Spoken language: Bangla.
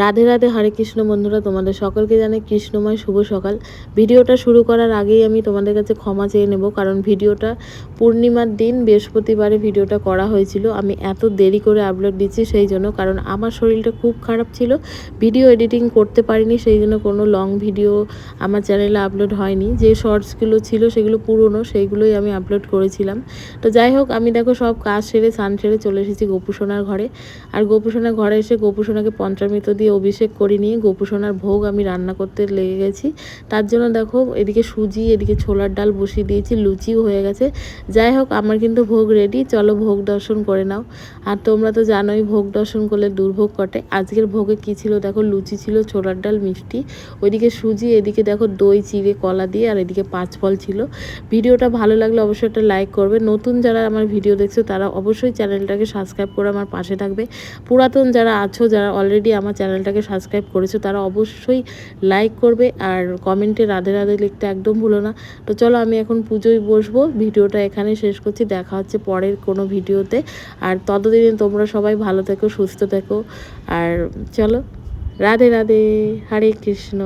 রাধে রাধে হরে কৃষ্ণ বন্ধুরা, তোমাদের সকলকে জানে কৃষ্ণময় শুভ সকাল। ভিডিওটা শুরু করার আগেই আমি তোমাদের কাছে ক্ষমা চেয়ে নেব, কারণ ভিডিওটা পূর্ণিমার দিন, বৃহস্পতিবারে ভিডিওটা করা হয়েছিল। আমি এত দেরি করে আপলোড দিচ্ছি সেই জন্য, কারণ আমার শরীরটা খুব খারাপ ছিল, ভিডিও এডিটিং করতে পারিনি, সেই জন্য কোনো লং ভিডিও আমার চ্যানেলে আপলোড হয়নি। যে শর্টসগুলো ছিল সেগুলো পুরনো, সেইগুলোই আমি আপলোড করেছিলাম। তো যাই হোক, আমি দেখো সব কাজ সেরে সান সেরে চলে এসেছি গোপুসোনার ঘরে। আর গোপুসোনার ঘরে এসে গোপুসোনাকে পঞ্চামৃত দিয়ে অভিষেক করে নিয়ে গোপুসোনার ভোগ আমি রান্না করতে লেগে গেছি। তার জন্য দেখো, এদিকে সুজি, এদিকে ছোলার ডাল বসিয়ে দিয়েছি, লুচিও হয়ে গেছে। যাই হোক, আমার কিন্তু ভোগ রেডি চলো ভোগ দর্শন করে নাও। আর তোমরা তো জানোই, ভোগ দর্শন করলে দুর্ভোগ কটে। আজকের ভোগে কী ছিল দেখো, লুচি ছিল, ছোলার ডাল, মিষ্টি। ওইদিকে সুজি, এদিকে দেখো দই, চিড়ে, কলা দিয়ে, আর এদিকে পাঁচ ফল ছিল। ভিডিওটা ভালো লাগলে অবশ্যই একটা লাইক করবে। নতুন যারা আমার ভিডিও দেখছ, তারা অবশ্যই চ্যানেলটাকে সাবস্ক্রাইব করে আমার পাশে থাকবে। পুরাতন যারা আছো, যারা অলরেডি আমার চ্যানেলটাকে সাবস্ক্রাইব করেছ, তারা অবশ্যই লাইক করবে আর কমেন্টে রাধে রাধে লিখতে একদম ভুলো না। তো চলো আমি এখন পুজোয় বসবো, ভিডিওটা এখানে শেষ করছি, দেখা হচ্ছে পরের কোনো ভিডিওতে। আর ততদিনে তোমরা সবাই ভালো থেকো, সুস্থ থেকো। আর চলো, রাধে রাধে, হরে কৃষ্ণ।